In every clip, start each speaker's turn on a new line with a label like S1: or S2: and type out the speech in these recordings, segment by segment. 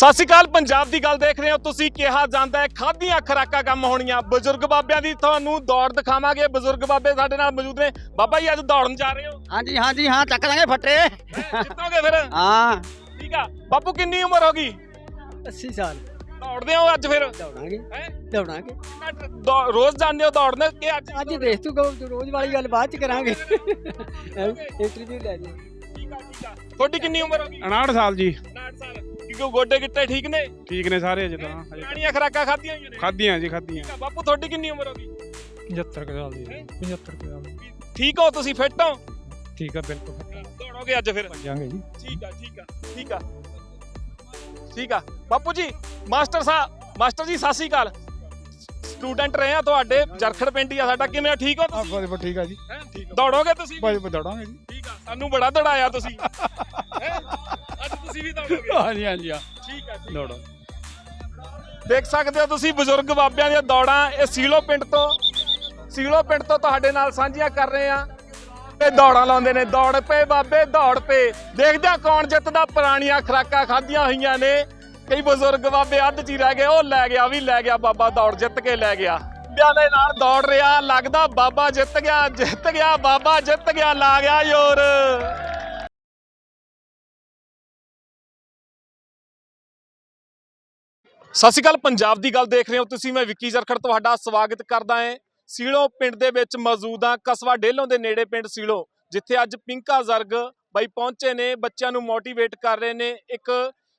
S1: ਸਤਿ ਸ਼੍ਰੀ ਅਕਾਲ ਪੰਜਾਬ ਦੀ ਗੱਲ ਦੇਖ ਰਹੇ ਹੋ। ਤੁਸੀਂ ਕਿਹਾ ਜਾਂਦਾ ਹੈ ਖਾਦੀਆਂ ਖਰਾਕਾਂ ਕੰਮ ਹੋਣੀਆਂ। ਬਜ਼ੁਰਗ ਬਾਬਿਆਂ ਦੀ ਤੁਹਾਨੂੰ ਦੌੜ ਦਿਖਾਵਾਂਗੇ। ਬਜ਼ੁਰਗ ਬਾਬੇ ਸਾਡੇ ਨਾਲ ਮੌਜੂਦ ਨੇ। ਬਾਬਾ ਜੀ ਅੱਜ ਦੌੜਨ ਜਾ ਰਹੇ ਹੋ।
S2: ਹਾਂਜੀ ਹਾਂਜੀ ਹਾਂ ਚੱਕ ਦਾਂਗੇ ਫੱਟੇ।
S1: ਜਿੱਤੋਗੇ ਫਿਰ।
S2: ਹਾਂ।
S1: ਠੀਕ ਆ। ਬਾਪੂ ਕਿੰਨੀ ਉਮਰ ਹੋ ਗਈ?
S2: 80 ਸਾਲ।
S1: ਦੌੜਦੇ ਹੋ ਅੱਜ ਫਿਰ?
S2: ਦੌੜਾਂਗੇ।
S1: ਹੈਂ?
S2: ਦੌੜਾਂਗੇ।
S1: ਰੋਜ਼ ਜਾਂਦੇ ਹੋ ਦੌੜਨ? ਕਿ ਅੱਜ
S2: ਅੱਜ ਦੇਖ ਤੂੰ ਕਹੋ ਰੋਜ਼ ਵਾਲੀ ਗੱਲ ਬਾਅਦ ਚ ਕਰਾਂਗੇ। ਇੰਟਰਵਿਊ ਲੈ ਜੀ
S1: ਠੀਕ ਆ। ਠੀਕ ਆ ਤੁਹਾਡੀ ਕਿੰਨੀ ਉਮਰ ਹੋ ਗਈ?
S3: 59 ਸਾਲ ਜੀ।
S1: 59 ਸਾਲ ਕਿਉਂ ਗੋਡੇ ਗਿੱਟੇ ਠੀਕ ਨੇ?
S3: ਠੀਕ ਨੇ ਸਾਰੇ ਅਜੇ ਤਾਂ ਹਜੇ
S1: ਪੁਰਾਣੀਆਂ ਖਰਾਕਾਂ ਖਾਧੀਆਂ ਹੋਈਆਂ ਨੇ?
S3: ਖਾਧੀਆਂ ਜੀ ਖਾਧੀਆਂ।
S1: ਬਾਪੂ ਤੁਹਾਡੀ ਕਿੰਨੀ ਉਮਰ ਹੋ ਗਈ?
S3: 75 ਕੁ ਸਾਲ ਦੀ 75 ਕੁ ਸਾਲ ਦੀ।
S1: ਠੀਕ ਹੋ ਤੁਸੀਂ ਫਿੱਟ ਹੋ?
S3: ਠੀਕ ਆ ਬਿਲਕੁਲ
S1: ਦੌੜੋਗੇ ਅੱਜ ਫਿਰ?
S3: ਜਾਂਗੇ ਜੀ।
S1: ਠੀਕ ਆ ਠੀਕ ਆ ਠੀਕ ਆ। ਠੀਕ ਆ। ਬਾਪੂ ਜੀ ਮਾਸਟਰ ਸਾਹਿਬ ਮਾਸਟਰ ਜੀ ਸਤਿ ਸ਼੍ਰੀ ਅਕਾਲ। ਸਟੂਡੈਂਟ ਰਹੇ ਆ ਤੁਹਾਡੇ ਜਰਖੜ ਪਿੰਡ ਹੀ ਆ ਸਾਡਾ। ਕਿਵੇਂ? ਠੀਕ ਹੋ ਤੁਸੀਂ?
S3: ਬਸ ਠੀਕ ਆ ਜੀ।
S1: ਹੈਂ? ਦੌੜੋਗੇ ਤੁਸੀਂ?
S3: ਬਾਈ ਬਦੜਾਂਗੇ ਜੀ।
S1: ਠੀਕ ਆ ਸਾਨੂੰ ਬੜਾ ਦੜਾਇਆ ਤੁਸੀਂ। ਹੈਂ? ਤੁਸੀਂ ਵੀ ਦੌੜੋਗੇ
S3: ਹਾਂਜੀ ਹਾਂਜੀ ਆ
S1: ਠੀਕ ਆ ਠੀਕ।
S3: ਦੌੜੋ।
S1: ਦੇਖ ਸਕਦੇ ਹੋ ਤੁਸੀਂ ਬਜ਼ੁਰਗ ਬਾਬਿਆਂ ਦੀਆਂ ਦੌੜਾਂ ਇਹ ਸੀਲੋ ਪਿੰਡ ਤੋਂ ਸੀਲੋ ਪਿੰਡ ਤੋਂ ਤੁਹਾਡੇ ਨਾਲ ਸਾਂਝੀਆਂ ਕਰ ਰਹੇ ਆ ਤੇ ਦੌੜਾਂ ਲਾਉਂਦੇ ਨੇ ਦੌੜ ਪਏ ਬਾਬੇ ਦੌੜ ਪਏ ਦੇਖਦੇ ਆ ਕੌਣ ਜਿੱਤਦਾ ਪੁਰਾਣੀਆਂ ਖਰਾਕਾਂ ਖਾਧੀਆਂ ਹੋਈਆਂ ਨੇ। ਕਈ ਬਜ਼ੁਰਗ ਬਾਬੇ ਅੱਧ ਚ ਹੀ ਰਹਿ ਗਏ ਉਹ ਲੈ ਗਿਆ ਵੀ ਲੈ ਗਿਆ ਬਾਬਾ ਦੌੜ ਜਿੱਤ ਕੇ ਲੈ ਗਿਆ। ਬਾਬਿਆਂ ਦੇ ਨਾਲ ਦੌੜ ਰਿਹਾ ਲੱਗਦਾ ਬਾਬਾ ਜਿੱਤ ਗਿਆ ਜਿੱਤ ਗਿਆ ਬਾਬਾ ਜਿੱਤ ਗਿਆ ਲਾ ਗਿਆ ਯੋਰ ਸਤਿ ਸ਼੍ਰੀ ਅਕਾਲ, ਪੰਜਾਬ ਦੀ ਗੱਲ ਦੇਖ ਰਹੇ ਹੋ ਤੁਸੀਂ, ਮੈਂ ਵਿੱਕੀ ਜਰਖੜ ਤੁਹਾਡਾ ਸਵਾਗਤ ਕਰਦਾ ਹਾਂ। ਸੀਲੋ ਪਿੰਡ ਦੇ ਵਿੱਚ ਮੌਜੂਦ ਹਾਂ, ਕਸਬਾ ਡੇਲੋਂ ਦੇ ਨੇੜੇ ਪਿੰਡ ਸੀਲੋ, ਜਿੱਥੇ ਅੱਜ ਪਿੰਕਾ ਜ਼ਰਗ ਬਾਈ ਪਹੁੰਚੇ ਨੇ, ਬੱਚਿਆਂ ਨੂੰ ਮੋਟੀਵੇਟ ਕਰ ਰਹੇ ਨੇ, ਇੱਕ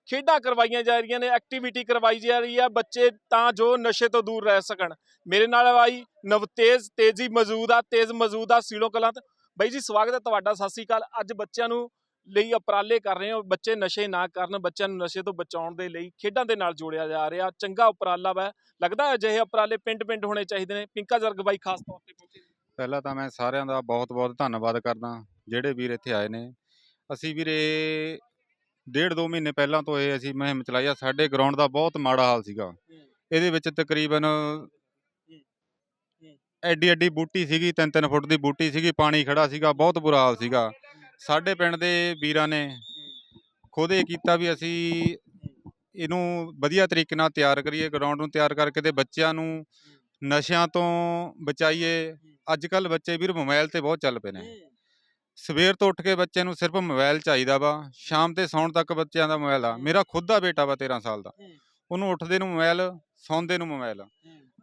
S1: ਖੇਡਾਂ ਕਰਵਾਈਆਂ ਜਾ ਰਹੀਆਂ ਨੇ ਐਕਟੀਵਿਟੀ ਕਰਵਾਈ ਜਾ ਰਹੀ ਹੈ ਬੱਚੇ ਤਾਂ ਜੋ ਨਸ਼ੇ ਤੋਂ ਦੂਰ ਰਹਿ ਸਕਣ। ਮੇਰੇ ਨਾਲ ਬਾਈ ਨਵਤੇਜ, ਤੇਜੀ ਮੌਜੂਦ ਆ, ਤੇਜ਼ ਮੌਜੂਦ ਆ ਸੀਲੋ ਕਲਾਂ ਬਾਈ ਜੀ, ਸਵਾਗਤ ਹੈ ਤੁਹਾਡਾ, ਸਤਿ ਸ਼੍ਰੀ ਅਕਾਲ। ਅੱਜ ਬੱਚਿਆਂ ਨੂੰ ਲਈ ਉਪਰਾਲੇ ਕਰ ਰਹੇ ਹੋ ਬੱਚੇ ਨਸ਼ੇ ਨਾ ਕਰਨ ਬੱਚਿਆਂ ਨੂੰ ਨਸ਼ੇ ਤੋਂ ਬਚਾਉਣ ਦੇ ਲਈ ਖੇਡਾਂ ਦੇ ਨਾਲ ਜੋੜਿਆ ਜਾ ਰਿਹਾ ਚੰਗਾ ਉਪਰਾਲਾ ਵਾ। ਲੱਗਦਾ ਹੈ ਅਜਿਹੇ ਉਪਰਾਲੇ ਪਿੰਡ-ਪਿੰਡ ਹੋਣੇ ਚਾਹੀਦੇ ਨੇ। ਪਿੰਕਾ ਜਰਗ ਬਾਈ ਖਾਸ ਤੌਰ ਤੇ ਪਹੁੰਚੇ।
S4: ਪਹਿਲਾਂ ਤਾਂ ਮੈਂ ਸਾਰਿਆਂ ਦਾ ਬਹੁਤ-ਬਹੁਤ ਧੰਨਵਾਦ ਕਰਦਾ ਜਿਹੜੇ ਵੀਰ ਇੱਥੇ ਆਏ ਨੇ। ਅਸੀਂ ਵੀਰੇ ਡੇਢ ਦੋ ਮਹੀਨੇ ਪਹਿਲਾਂ ਤੋਂ ਇਹ ਅਸੀਂ ਮੁਹਿੰਮ ਚਲਾਈ ਆ ਸਾਡੇ ਗਰਾਊਂਡ ਦਾ ਬਹੁਤ ਮਾੜਾ ਹਾਲ ਸੀਗਾ। ਇਹਦੇ ਵਿੱਚ ਤਕਰੀਬਨ ਐਡੀ ਐਡੀ ਬੂਟੀ ਸੀਗੀ 3-3 ਫੁੱਟ ਦੀ ਬੂਟੀ ਸੀਗੀ ਪਾਣੀ ਖੜਾ ਸੀਗਾ ਬਹੁਤ ਬੁਰਾ ਹਾਲ ਸੀਗਾ। ਸਾਡੇ ਪਿੰਡ ਦੇ ਵੀਰਾਂ ਨੇ ਖੁਦ ਇਹ ਕੀਤਾ ਵੀ ਅਸੀਂ ਇਹਨੂੰ ਵਧੀਆ ਤਰੀਕੇ ਨਾਲ ਤਿਆਰ ਕਰੀਏ ਗਰਾਊਂਡ ਨੂੰ ਤਿਆਰ ਕਰਕੇ ਤੇ ਬੱਚਿਆਂ ਨੂੰ ਨਸ਼ਿਆਂ ਤੋਂ ਬਚਾਈਏ। ਅੱਜ ਕੱਲ ਬੱਚੇ ਵੀਰ ਮੋਬਾਈਲ ਤੇ ਬਹੁਤ ਚੱਲ ਪਏ ਨੇ। ਸਵੇਰ ਤੋਂ ਉੱਠ ਕੇ ਬੱਚੇ ਨੂੰ ਸਿਰਫ ਮੋਬਾਈਲ ਚਾਹੀਦਾ ਵਾ, ਸ਼ਾਮ ਤੇ ਸੌਣ ਤੱਕ ਬੱਚਿਆਂ ਦਾ ਮੋਬਾਈਲ ਆ। ਮੇਰਾ ਖੁਦ ਦਾ ਬੇਟਾ ਵਾ 13 ਸਾਲ ਦਾ। ਉਹਨੂੰ ਉੱਠਦੇ ਨੂੰ ਮੋਬਾਈਲ ਸੌਂਦੇ ਨੂੰ ਮੋਬਾਈਲ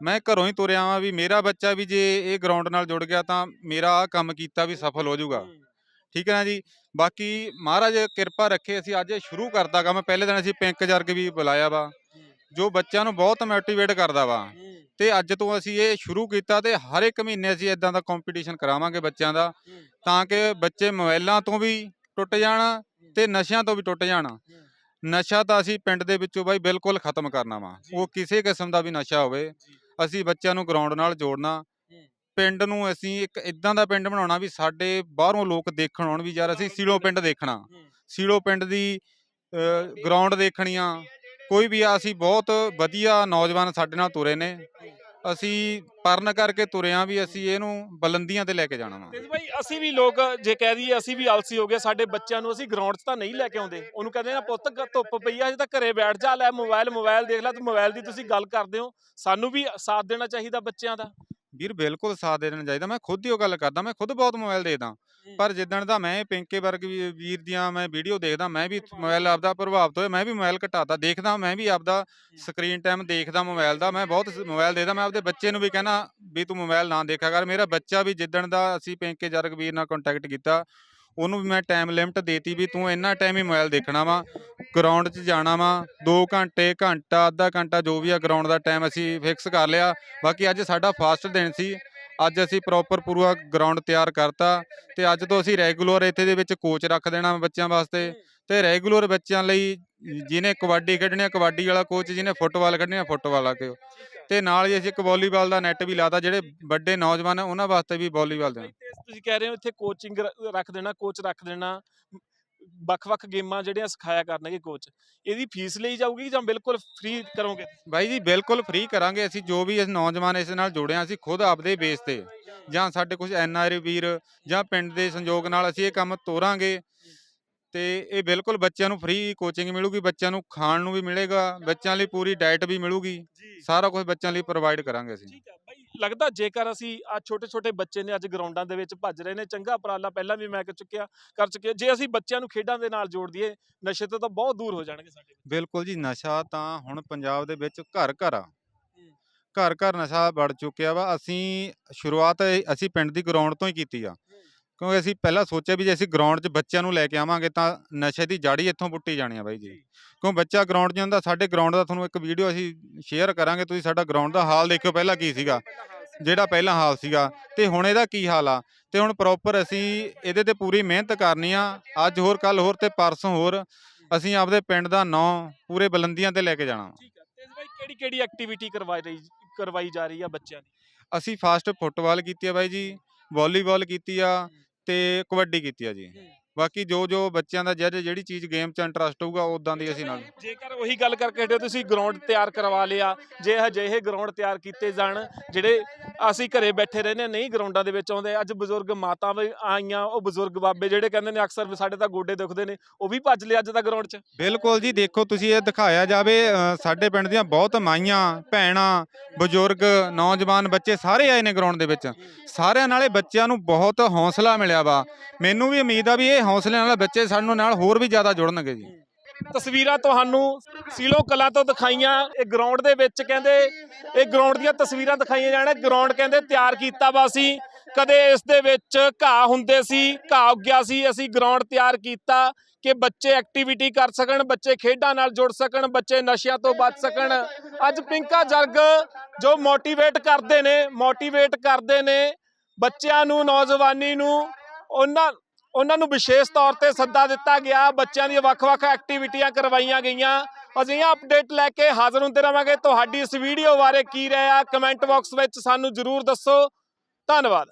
S4: ਮੈਂ ਘਰੋਂ ਹੀ ਤੁਰਿਆ ਵਾਂ ਵੀ ਮੇਰਾ ਬੱਚਾ ਵੀ ਜੇ ਇਹ ਗਰਾਊਂਡ ਨਾਲ ਜੁੜ ਗਿਆ ਤਾਂ ਮੇਰਾ ਆ ਕੰਮ ਕੀਤਾ ਵੀ ਸਫਲ ਹੋ ਜਾਊਗਾ। ਠੀਕ ਹੈ ਨਾ ਜੀ? ਬਾਕੀ ਮਹਾਰਾਜ ਕਿਰਪਾ ਰੱਖੇ ਅਸੀਂ ਅੱਜ ਇਹ ਸ਼ੁਰੂ ਕਰਤਾ ਕੰਮ। ਪਹਿਲੇ ਦਿਨ ਅਸੀਂ ਪਿੰਕ ਜਰਗ ਵੀ ਬੁਲਾਇਆ ਵਾ ਜੋ। ਬੱਚਿਆਂ ਨੂੰ ਬਹੁਤ ਮੋਟੀਵੇਟ ਕਰਦਾ ਵਾ। ਤੇ ਅੱਜ ਤੋਂ ਅਸੀਂ ਇਹ ਸ਼ੁਰੂ ਕੀਤਾ ਤੇ ਹਰ ਇੱਕ ਮਹੀਨੇ ਅਸੀਂ ਇਦਾਂ ਦਾ ਕੰਪੀਟੀਸ਼ਨ ਕਰਾਵਾਂਗੇ ਬੱਚਿਆਂ ਦਾ ਤਾਂ ਕਿ ਬੱਚੇ ਮੋਬਾਈਲਾਂ ਤੋਂ ਵੀ ਟੁੱਟ ਜਾਣ ਤੇ ਨਸ਼ਿਆਂ ਤੋਂ ਵੀ ਟੁੱਟ ਜਾਣ। ਨਸ਼ਾ ਤਾਂ ਅਸੀਂ ਪਿੰਡ ਦੇ ਵਿੱਚੋਂ ਬਾਈ ਬਿਲਕੁਲ ਖਤਮ ਕਰਨਾ ਵਾ। ਉਹ ਕਿਸੇ ਕਿਸਮ ਦਾ ਵੀ ਨਸ਼ਾ ਹੋਵੇ ਅਸੀਂ ਬੱਚਿਆਂ ਨੂੰ ਗਰਾਊਂਡ ਨਾਲ ਜੋੜਨਾ। ਪਿੰਡ ਨੂੰ ਅਸੀਂ ਇੱਕ ਇਦਾਂ ਦਾ ਪਿੰਡ ਬਣਾਉਣਾ ਵੀ ਸਾਡੇ ਬਾਹਰੋਂ ਲੋਕ ਦੇਖਣ ਆਉਣ ਵੀ ਯਾਰ ਅਸੀਂ ਸੀਲੋ ਪਿੰਡ ਦੇਖਣਾ। ਸੀਲੋ ਪਿੰਡ ਦੀ ਗਰਾਊਂਡ ਦੇਖਣੀਆਂ। ਕੋਈ ਵੀ ਆ ਅਸੀਂ ਬਹੁਤ ਵਧੀਆ ਨੌਜਵਾਨ ਸਾਡੇ ਨਾਲ ਤੁਰੇ ਨੇ। ਅਸੀਂ ਪਰਨ ਕਰਕੇ ਤੁਰਿਆਂ ਵੀ ਅਸੀਂ ਇਹਨੂੰ ਬੁਲੰਦੀਆਂ ਤੇ ਲੈ ਕੇ ਜਾਣਾ ਵਾ।
S1: ਤੇਜ ਬਾਈ ਅਸੀਂ ਵੀ ਲੋਕ ਜੇ ਕਹਿ ਦਈਏ ਅਸੀਂ ਵੀ ਆਲਸੀ ਹੋ ਗਏ ਸਾਡੇ ਬੱਚਿਆਂ ਨੂੰ ਅਸੀਂ ਗਰਾਊਂਡ 'ਚ ਤਾਂ ਨਹੀਂ ਲੈ ਕੇ ਆਉਂਦੇ। ਉਹਨੂੰ ਕਹਿੰਦੇ ਨਾ ਪੁੱਤ ਧੁੱਪ ਪਈ ਆ ਜੇ ਤਾਂ ਘਰੇ ਬੈਠ ਜਾ ਲੈ ਮੋਬਾਈਲ ਮੋਬਾਈਲ ਦੇਖ ਲੈ ਤੇ ਮੋਬਾਈਲ ਦੀ ਤੁਸੀਂ ਗੱਲ ਕਰਦੇ ਹੋ। ਸਾਨੂੰ ਵੀ ਸਾਥ ਦੇਣਾ ਚਾਹੀਦਾ ਬੱਚਿਆਂ ਦਾ।
S4: ਵੀਰ ਬਿਲਕੁਲ ਸਾਥ ਦੇ ਦੇਣਾ ਚਾਹੀਦਾ ਮੈਂ ਖੁਦ ਹੀ ਉਹ ਗੱਲ ਕਰਦਾ ਮੈਂ ਖੁਦ ਬਹੁਤ ਮੋਬਾਈਲ ਦੇਖਦਾ। ਪਰ ਜਿੱਦਣ ਦਾ ਮੈਂ ਪਿੰਕੇ ਵਰਗ ਵੀ- ਵੀਰ ਦੀਆਂ ਮੈਂ ਵੀਡੀਓ ਦੇਖਦਾ ਮੈਂ ਵੀ ਮੋਬਾਈਲ ਆਪਦਾ ਪ੍ਰਭਾਵਿਤ ਹੋਇਆ ਮੈਂ ਵੀ ਮੋਬਾਈਲ ਘਟਾਤਾ ਦੇਖਦਾ ਮੈਂ ਵੀ ਆਪਦਾ ਸਕਰੀਨ ਟਾਈਮ ਦੇਖਦਾ ਮੋਬਾਈਲ ਦਾ ਮੈਂ ਬਹੁਤ ਮੋਬਾਈਲ ਦੇਖਦਾ ਮੈਂ ਆਪਦੇ ਬੱਚੇ ਨੂੰ ਵੀ ਕਹਿਣਾ ਵੀ ਤੂੰ ਮੋਬਾਈਲ ਨਾ ਦੇਖਿਆ ਕਰ ਮੇਰਾ ਬੱਚਾ ਵੀ ਜਿੱਦਣ ਦਾ ਅਸੀਂ ਪਿੰਕੇ ਜਰਗ ਵੀਰ ਨਾਲ ਕੰਟੈਕਟ ਕੀਤਾ ਉਹਨੂੰ ਵੀ ਮੈਂ ਟਾਈਮ ਲਿਮਟ ਦੇਤੀ ਵੀ ਤੂੰ ਇੰਨਾ ਟਾਈਮ ਹੀ ਮੋਬਾਈਲ ਦੇਖਣਾ ਵਾ ਗਰਾਊਂਡ 'ਚ ਜਾਣਾ ਵਾ 2 ਘੰਟੇ, ਘੰਟਾ, ਅੱਧਾ ਘੰਟਾ ਜੋ ਵੀ ਆ ਗਰਾਊਂਡ ਦਾ ਟਾਈਮ ਅਸੀਂ ਫਿਕਸ ਕਰ ਲਿਆ। ਬਾਕੀ ਅੱਜ ਸਾਡਾ ਫਾਸਟ ਦਿਨ ਸੀ, ਅੱਜ ਅਸੀਂ ਪ੍ਰੋਪਰ ਪੂਰਾ ਗਰਾਊਂਡ ਤਿਆਰ ਕਰਤਾ ਤੇ ਅੱਜ ਤੋਂ ਅਸੀਂ ਰੈਗੂਲਰ ਇੱਥੇ ਦੇ ਵਿੱਚ ਕੋਚ ਰੱਖ ਦੇਣਾ ਬੱਚਿਆਂ ਵਾਸਤੇ ਤੇ ਰੈਗੂਲਰ ਬੱਚਿਆਂ ਲਈ ਜਿਹਨੇ ਕਬੱਡੀ ਖੇਡਣੀ ਆ ਕਬੱਡੀ ਵਾਲਾ ਕੋਚ ਜਿਹਨੇ ਫੁੱਟਬਾਲ ਖੇਡਣੀ ਆ ਫੁੱਟਬਾਲ ਵਾਲਾ ਕੋਚ ਤੇ ਨਾਲ ਹੀ ਅਸੀਂ ਇੱਕ ਵਾਲੀਬਾਲ ਦਾ ਨੈਟ ਵੀ ਲਾਤਾ ਜਿਹੜੇ ਵੱਡੇ ਨੌਜਵਾਨ ਆ ਉਹਨਾਂ ਵਾਸਤੇ ਵੀ ਵਾਲੀਬਾਲ ਦੇ
S1: ਬਾਈ ਤੇਜ ਤੁਸੀਂ ਕਹਿ ਰਹੇ ਹੋ ਇੱਥੇ ਕੋਚਿੰਗ ਰੱਖ ਦੇਣਾ ਕੋਚ ਰੱਖ ਦੇਣਾ। ਵੱਖ-ਵੱਖ ਗੇਮਾਂ ਜਿਹੜੀਆਂ ਸਿਖਾਇਆ ਕਰਨਗੇ ਕੋਚ ਇਹਦੀ ਫੀਸ ਲਈ ਜਾਊਗੀ ਜਾਂ ਬਿਲਕੁਲ ਫ੍ਰੀ ਕਰੋਗੇ?
S4: ਬਾਈ ਜੀ ਬਿਲਕੁਲ ਫ੍ਰੀ ਕਰਾਂਗੇ ਅਸੀਂ ਜੋ ਵੀ ਇਸ ਨੌਜਵਾਨ ਇਸ ਨਾਲ ਜੁੜੇ ਹਾਂ ਅਸੀਂ ਖੁਦ ਆਪਦੇ ਬੇਸ ਤੇ। ਜਾਂ ਸਾਡੇ ਕੁਝ ਐਨ ਆਰ ਵੀਰ ਜਾਂ ਪਿੰਡ ਦੇ ਸੰਯੋਗ ਨਾਲ ਅਸੀਂ ਇਹ ਕੰਮ ਤੋਰਾਂਗੇ। ਤੇ ਇਹ ਬਿਲਕੁਲ ਬੱਚਿਆਂ ਨੂੰ ਫ੍ਰੀ ਕੋਚਿੰਗ ਮਿਲੂਗੀ ਬੱਚਿਆਂ ਨੂੰ ਖਾਣ ਨੂੰ ਵੀ ਮਿਲੇਗਾ ਬੱਚਿਆਂ ਲਈ ਪੂਰੀ ਡਾਈਟ ਵੀ ਮਿਲੂਗੀ ਸਾਰਾ ਕੁਝ ਬੱਚਿਆਂ ਲਈ ਪ੍ਰੋਵਾਈਡ ਕਰਾਂਗੇ ਅਸੀਂ।
S1: ਠੀਕ ਹੈ ਬਾਈ ਲੱਗਦਾ ਜੇਕਰ ਅਸੀਂ ਆ ਛੋਟੇ ਛੋਟੇ ਬੱਚੇ ਨੇ ਅੱਜ ਗਰਾਊਂਡਾਂ ਦੇ ਵਿੱਚ ਭੱਜ ਰਹੇ ਨੇ ਚੰਗਾ ਉਪਰਾਲਾ ਪਹਿਲਾਂ ਵੀ ਮੈਂ ਕਰ ਚੁੱਕਿਆ ਕਰ ਚੁੱਕਿਆ ਜੇ ਅਸੀਂ ਬੱਚਿਆਂ ਨੂੰ ਖੇਡਾਂ ਦੇ ਨਾਲ ਜੋੜ ਦਈਏ ਨਸ਼ੇ ਤੋਂ ਤਾਂ ਬਹੁਤ ਦੂਰ ਹੋ ਜਾਣਗੇ ਸਾਡੇ।
S4: ਬਿਲਕੁਲ ਜੀ ਨਸ਼ਾ ਤਾਂ ਹੁਣ ਪੰਜਾਬ ਦੇ ਵਿੱਚ ਘਰ ਘਰ ਆ। ਘਰ ਘਰ ਨਸ਼ਾ ਵੜ ਚੁੱਕਿਆ ਵਾ ਅਸੀਂ ਸ਼ੁਰੂਆਤ ਅਸੀਂ ਪਿੰਡ ਦੀ ਗਰਾਊਂਡ ਤੋਂ ਹੀ ਕੀਤੀ ਆ। ਕਿਉਂਕਿ ਅਸੀਂ ਪਹਿਲਾਂ ਸੋਚਿਆ ਵੀ ਜੇ ਅਸੀਂ ਗਰਾਊਂਡ 'ਚ ਬੱਚਿਆਂ ਨੂੰ ਲੈ ਕੇ ਆਵਾਂਗੇ ਤਾਂ ਨਸ਼ੇ ਦੀ ਜੜ ਹੀ ਇੱਥੋਂ ਪੁੱਟੀ ਜਾਣੀ ਆ ਬਾਈ ਜੀ। ਕਿਉਂ ਬੱਚਾ ਗਰਾਊਂਡ 'ਚ ਹੁੰਦਾ ਸਾਡੇ ਗਰਾਊਂਡ ਦਾ ਤੁਹਾਨੂੰ ਇੱਕ ਵੀਡੀਓ ਅਸੀਂ ਸ਼ੇਅਰ ਕਰਾਂਗੇ ਤੁਸੀਂ ਸਾਡਾ ਗਰਾਊਂਡ ਦਾ ਹਾਲ ਦੇਖਿਓ ਪਹਿਲਾਂ ਕੀ ਸੀਗਾ ਜਿਹੜਾ ਪਹਿਲਾਂ ਹਾਲ ਸੀਗਾ। ਤੇ ਹੁਣ ਇਹਦਾ ਕੀ ਹਾਲ ਆ? ਤੇ ਹੁਣ ਪ੍ਰੋਪਰ ਅਸੀਂ ਇਹਦੇ ਤੇ ਪੂਰੀ ਮਿਹਨਤ ਕਰਨੀ ਆ ਅੱਜ ਹੋਰ ਕੱਲ ਹੋਰ ਤੇ ਪਰਸੋਂ ਹੋਰ ਅਸੀਂ ਆਪਦੇ ਪਿੰਡ ਦਾ ਨਾਂ ਪੂਰੇ ਬੁਲੰਦੀਆਂ ਤੇ ਲੈ ਕੇ ਜਾਣਾ।
S1: ਠੀਕ ਹੈ ਤੇ ਬਾਈ ਕਿਹੜੀ ਕਿਹੜੀ ਐਕਟੀਵਿਟੀ ਕਰਵਾਈ ਰਹੀ ਕਰਵਾਈ ਜਾ ਰਹੀ ਆ ਬੱਚਿਆਂ ਦੀ?
S4: ਅਸੀਂ ਫਾਸਟ ਫੁੱਟਬਾਲ ਕੀਤੀ ਆ ਬਾਈ ਜੀ ਵਾਲੀਬਾਲ ਕੀਤੀ ਆ ਤੇ ਕਬੱਡੀ ਕੀਤੀ ਆ ਜੀ। ਬਾਕੀ ਜੋ ਜੋ ਬੱਚਿਆਂ ਦਾ ਜਿਹੜੇ ਜਿਹੜੀ ਚੀਜ਼ ਗੇਮ 'ਚ ਇੰਟਰਸਟ ਹੋਊਗਾ ਉਦਾਂ ਦੀ ਅਸੀਂ ਨਾਲ
S1: ਜੇਕਰ ਉਹੀ ਗੱਲ ਕਰਕੇ ਹਟੇ ਤੁਸੀਂ ਗਰਾਊਂਡ ਤਿਆਰ ਕਰਵਾ ਲਿਆ ਜੇ ਅਜਿਹੇ ਗਰਾਊਂਡ ਤਿਆਰ ਕੀਤੇ ਜਾਣ ਜਿਹੜੇ ਅਸੀਂ ਘਰੇ ਬੈਠੇ ਰਹਿੰਦੇ ਨਹੀਂ ਗਰਾਊਂਡਾਂ ਦੇ ਵਿੱਚ ਆਉਂਦੇ ਅੱਜ ਬਜ਼ੁਰਗ ਮਾਤਾ ਵੀ ਆਈਆਂ ਉਹ ਬਜ਼ੁਰਗ ਬਾਬੇ ਜਿਹੜੇ ਕਹਿੰਦੇ ਨੇ ਅਕਸਰ ਸਾਡੇ ਤਾਂ ਗੋਡੇ ਦੁਖਦੇ ਨੇ ਉਹ ਵੀ ਭੱਜ ਲਿਆ ਅੱਜ ਦਾ ਗਰਾਊਂਡ 'ਚ।
S4: ਬਿਲਕੁਲ ਜੀ ਦੇਖੋ ਤੁਸੀਂ ਇਹ ਦਿਖਾਇਆ ਜਾਵੇ ਸਾਡੇ ਪਿੰਡ ਦੀਆਂ ਬਹੁਤ ਮਾਈਆਂ ਭੈਣਾਂ ਬਜ਼ੁਰਗ ਨੌਜਵਾਨ ਬੱਚੇ ਸਾਰੇ ਆਏ ਨੇ ਗਰਾਊਂਡ ਦੇ ਵਿੱਚ। ਸਾਰਿਆਂ ਨਾਲੇ ਬੱਚਿਆਂ ਨੂੰ ਬਹੁਤ ਹੌਸਲਾ ਮਿਲਿਆ ਵਾ। ਮੈਨੂੰ ਵੀ ਉਮੀਦ ਆ ਵੀ ਇਹ ਹੌਸਲੇ ਨਾਲ ਬੱਚੇ ਸਾਨੂੰ ਨਾਲ ਹੋਰ ਵੀ ਜ਼ਿਆਦਾ ਜੁੜਨਗੇ ਜੀ।
S1: ਤਸਵੀਰਾਂ ਤੁਹਾਨੂੰ ਸੀਲੋ ਕਲਾ ਤੋਂ ਦਿਖਾਈਆਂ। ਇਹ ਗਰਾਊਂਡ ਦੇ ਵਿੱਚ ਕਹਿੰਦੇ, ਇਹ ਗਰਾਊਂਡ ਦੀਆਂ ਤਸਵੀਰਾਂ ਦਿਖਾਈਆਂ ਜਾਣ। ਗਰਾਊਂਡ ਕਹਿੰਦੇ ਤਿਆਰ ਕੀਤਾ ਵਾ ਸੀ। ਕਦੇ ਇਸ ਦੇ ਵਿੱਚ ਘਾਹ ਹੁੰਦੇ ਸੀ, ਘਾਹ ਉੱਗਿਆ ਸੀ। ਅਸੀਂ ਗਰਾਊਂਡ ਤਿਆਰ ਕੀਤਾ ਕਿ ਬੱਚੇ ਐਕਟੀਵਿਟੀ ਕਰ ਸਕਣ, ਬੱਚੇ ਖੇਡਾਂ ਨਾਲ ਜੁੜ ਸਕਣ, ਬੱਚੇ ਨਸ਼ਿਆਂ ਤੋਂ ਬਚ ਸਕਣ। ਅੱਜ ਪਿੰਕਾ ਜਰਗ ਜੋ ਮੋਟੀਵੇਟ ਕਰਦੇ ਨੇ ਮੋਟੀਵੇਟ ਕਰਦੇ ਨੇ ਬੱਚਿਆਂ ਨੂੰ, ਨੌਜਵਾਨੀ ਨੂੰ, ਉਹਨਾਂ ਉਹਨਾਂ ਨੂੰ ਵਿਸ਼ੇਸ਼ ਤੌਰ ਤੇ ਸੱਦਾ ਦਿੱਤਾ ਗਿਆ, ਬੱਚਿਆਂ ਦੀਆਂ ਵੱਖ-ਵੱਖ ਐਕਟੀਵਿਟੀਆਂ ਕਰਵਾਈਆਂ ਗਈਆਂ। ਅਸੀਂ ਅਪਡੇਟ ਲੈ ਕੇ ਹਾਜ਼ਰ ਹੁੰਦੇ ਰਵਾਂਗੇ। ਤੁਹਾਡੀ ਇਸ ਵੀਡੀਓ ਬਾਰੇ ਕੀ ਰਾਏ ਕਮੈਂਟ ਬਾਕਸ ਵਿੱਚ ਸਾਨੂੰ ਜਰੂਰ ਦੱਸੋ। ਧੰਨਵਾਦ।